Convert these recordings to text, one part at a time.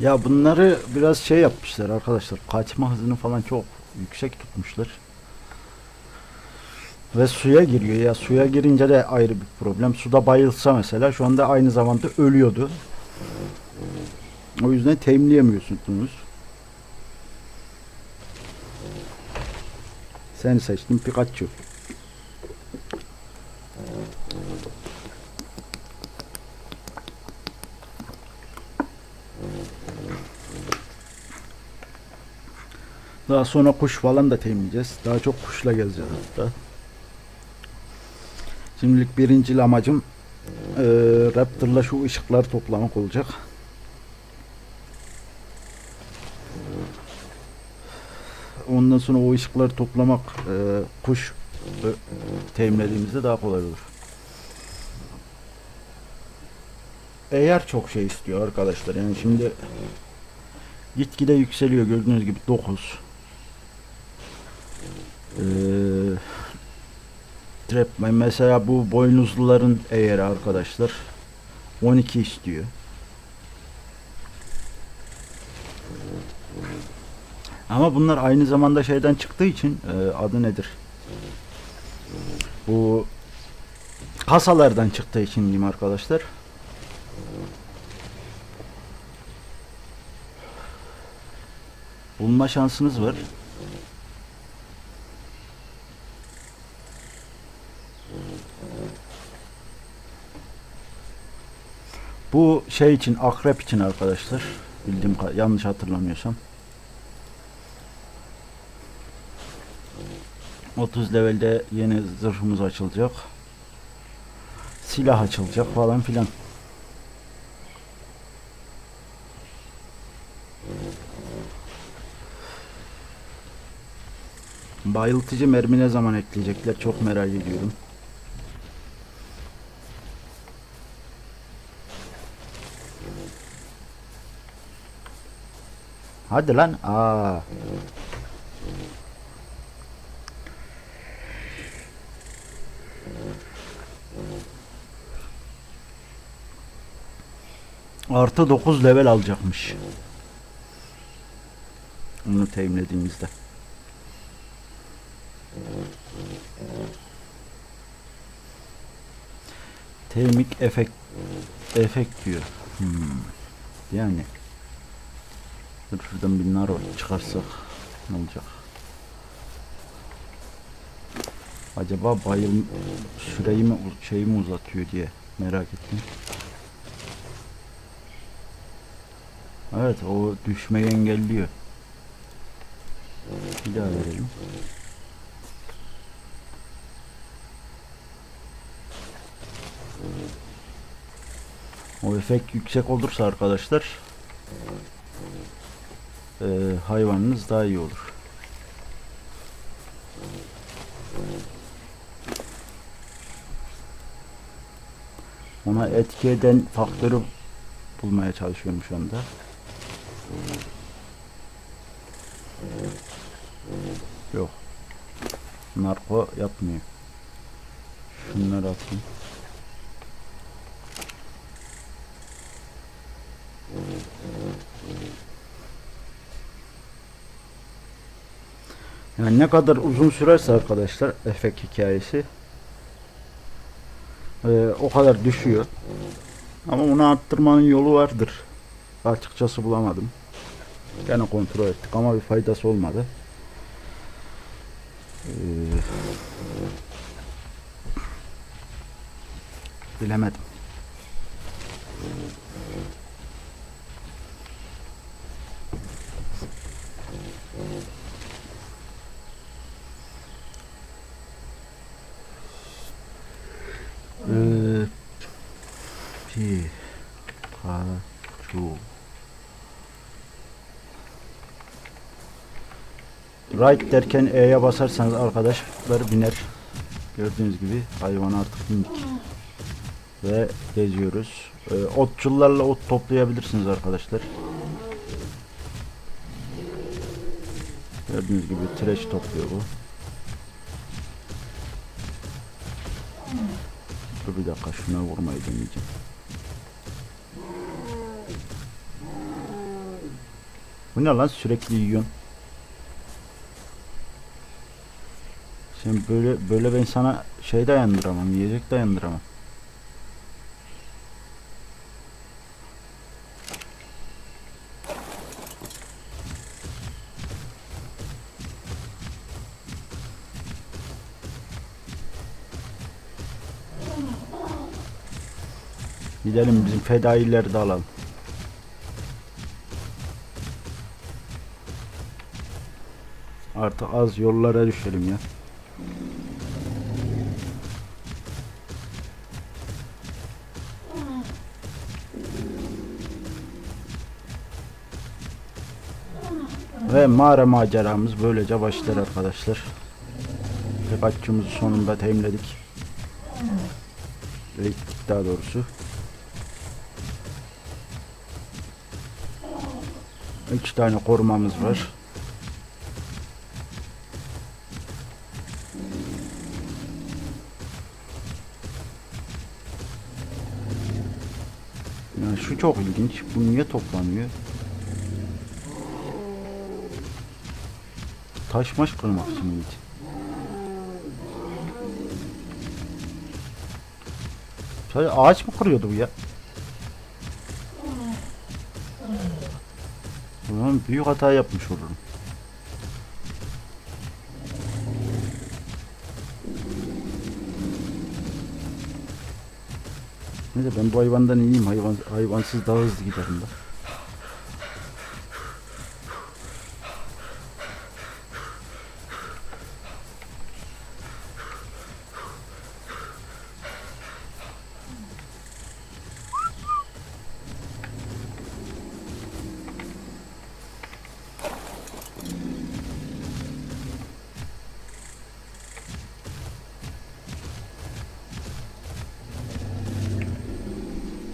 Ya bunları biraz şey yapmışlar arkadaşlar. Kaçma hızını falan çok yüksek tutmuşlar. Ve suya giriyor ya. Suya girince de ayrı bir problem. Suda bayılsa mesela şu anda aynı zamanda ölüyordu. O yüzden temleyemiyorsunuz. Sen seçtin Pikachu. Daha sonra kuş falan da temizleyeceğiz. Daha çok kuşla gezeceğiz hatta. Şimdilik birinci amacım eee Raptor'la şu ışıkları toplamak olacak. Ondan sonra o ışıkları toplamak eee, kuş e, teminlediğimizde daha kolay olur. Eğer çok şey istiyor arkadaşlar yani şimdi gitgide yükseliyor gördüğünüz gibi 9 ee, trap mesela bu boynuzluların eğeri arkadaşlar 12 istiyor. Ama bunlar aynı zamanda şeyden çıktığı için e, adı nedir? Bu kasalardan çıktığı için diyeyim arkadaşlar. Bulma şansınız var. Bu şey için, akrep için arkadaşlar. Bildiğim yanlış hatırlamıyorsam. 30 levelde yeni zırhımız açılacak. Silah açılacak falan filan. Bayıltıcı mermi ne zaman ekleyecekler çok merak ediyorum. Hadi lan. Aa. Artı 9 level alacakmış. Onu teminlediğimizde. Termik efekt efekt diyor. Hmm. Yani Dur şuradan bir nar çıkarsak ne olacak? Acaba bayıl süreyi mi şeyi mi uzatıyor diye merak ettim. Evet o düşmeyi engelliyor. Bir daha verelim. O efekt yüksek olursa arkadaşlar e, hayvanınız daha iyi olur. Ona etki eden faktörü bulmaya çalışıyorum şu anda. Yok. Narko yapmıyor. Şunları atayım. Yani ne kadar uzun sürerse arkadaşlar efekt hikayesi e, o kadar düşüyor. Ama onu arttırmanın yolu vardır. Açıkçası bulamadım. Gene kontrol ettik ama bir faydası olmadı. Ee, bilemedim. Ee, Pikachu Right derken E'ye basarsanız arkadaşlar biner. Gördüğünüz gibi hayvan artık bindik. Ve geziyoruz. Ee, otçullarla ot toplayabilirsiniz arkadaşlar. Gördüğünüz gibi trash topluyor bu. Dur bir dakika şuna vurmayı deneyeceğim. Bu ne lan sürekli yiyorsun. Sen böyle böyle ben sana şey dayandıramam, yiyecek dayandıramam. Gidelim bizim fedaileri de alalım. Artık az yollara düşelim ya. Ve mağara maceramız böylece başlar arkadaşlar. Pikachu'muzu sonunda temledik. Eğittik daha doğrusu. Üç tane korumamız var. Yani şu çok ilginç. Bu niye toplanıyor? Taş maş kırmak için miydi? Sadece ağaç mı kırıyordu bu ya? Ulan büyük hata yapmış olurum. Neyse ben bu hayvandan iyiyim. Hayvan, hayvansız daha hızlı giderim ben.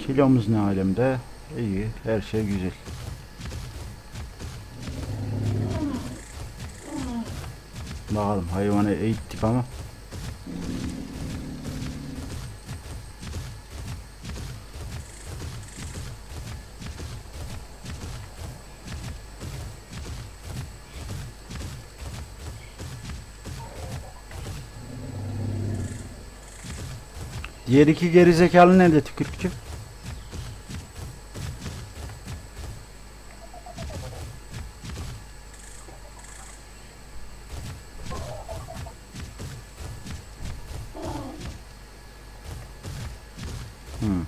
Kilomuz ne alemde? İyi, her şey güzel. Bakalım hayvanı eğittik ama Diğer iki gerizekalı nerede tükürükçü? Hmm.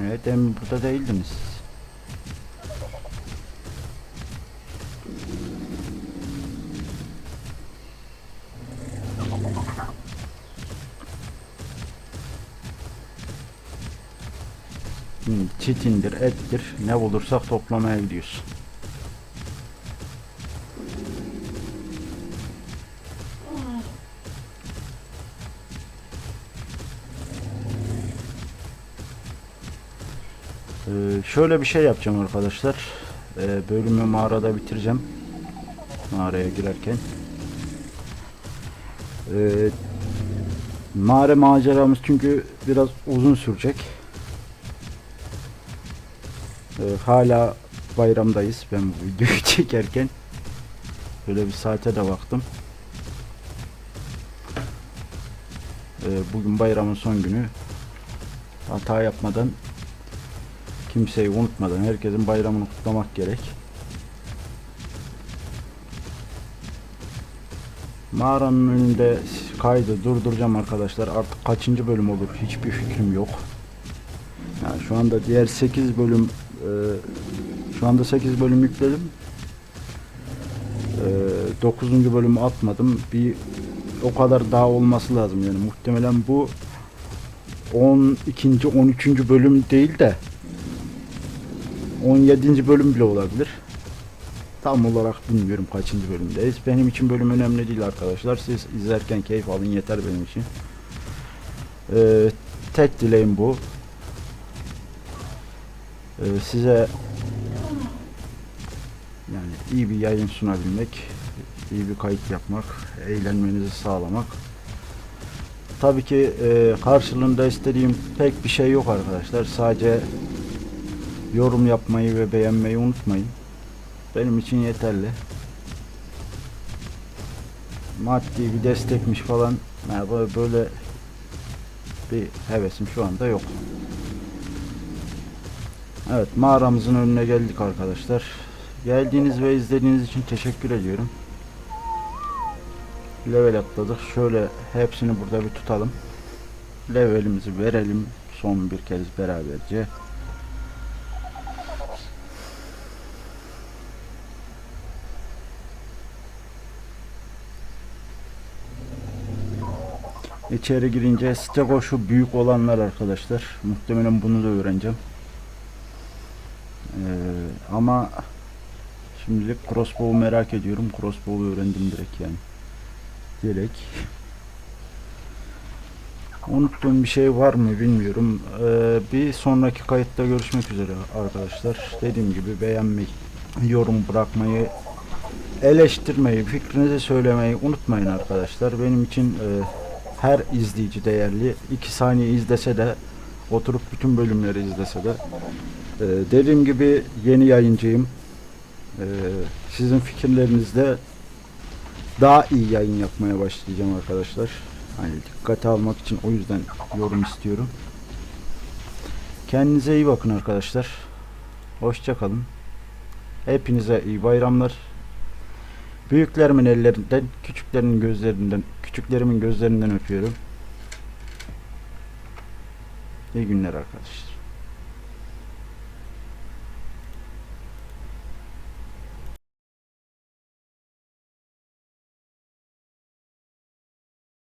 Evet, demin burada değildiniz. siz. Hmm, çitindir, ettir. Ne bulursak toplamaya gidiyoruz. Ee, şöyle bir şey yapacağım arkadaşlar. Ee, bölümü mağarada bitireceğim. Mağaraya girerken. Ee, mağara maceramız çünkü biraz uzun sürecek. Ee, hala bayramdayız. Ben bu videoyu çekerken. Böyle bir saate de baktım. Ee, bugün bayramın son günü. Hata yapmadan kimseyi unutmadan herkesin bayramını kutlamak gerek. Mağaranın önünde kaydı durduracağım arkadaşlar. Artık kaçıncı bölüm olur hiçbir fikrim yok. Yani şu anda diğer 8 bölüm e, şu anda 8 bölüm yükledim. E, 9. bölümü atmadım. Bir o kadar daha olması lazım yani muhtemelen bu 12. 13. bölüm değil de 17. bölüm bile olabilir. Tam olarak bilmiyorum kaçıncı bölümdeyiz. Benim için bölüm önemli değil arkadaşlar. Siz izlerken keyif alın yeter benim için. Ee, tek dileğim bu. Ee, size yani iyi bir yayın sunabilmek, iyi bir kayıt yapmak, eğlenmenizi sağlamak. Tabii ki e, karşılığında istediğim pek bir şey yok arkadaşlar. Sadece yorum yapmayı ve beğenmeyi unutmayın. Benim için yeterli. Maddi bir destekmiş falan yani böyle- bir hevesim şu anda yok. Evet mağaramızın önüne geldik arkadaşlar. Geldiğiniz ve izlediğiniz için teşekkür ediyorum. Level atladık. Şöyle hepsini burada bir tutalım. Levelimizi verelim son bir kez beraberce. İçeri girince stego şu büyük olanlar arkadaşlar. Muhtemelen bunu da öğreneceğim. Ee, ama şimdilik crossbow'u merak ediyorum. Crossbow'u öğrendim direkt yani. Direkt. Unuttuğum bir şey var mı bilmiyorum. Ee, bir sonraki kayıtta görüşmek üzere arkadaşlar. Dediğim gibi beğenmeyi, yorum bırakmayı, eleştirmeyi, fikrinizi söylemeyi unutmayın arkadaşlar. Benim için e, her izleyici değerli. 2 saniye izlese de oturup bütün bölümleri izlese de e, dediğim gibi yeni yayıncıyım. E, sizin fikirlerinizde daha iyi yayın yapmaya başlayacağım arkadaşlar. Hani dikkate almak için o yüzden yorum istiyorum. Kendinize iyi bakın arkadaşlar. Hoşça kalın. Hepinize iyi bayramlar. Büyüklerimin ellerinden, küçüklerimin gözlerinden, küçüklerimin gözlerinden öpüyorum. İyi günler arkadaşlar.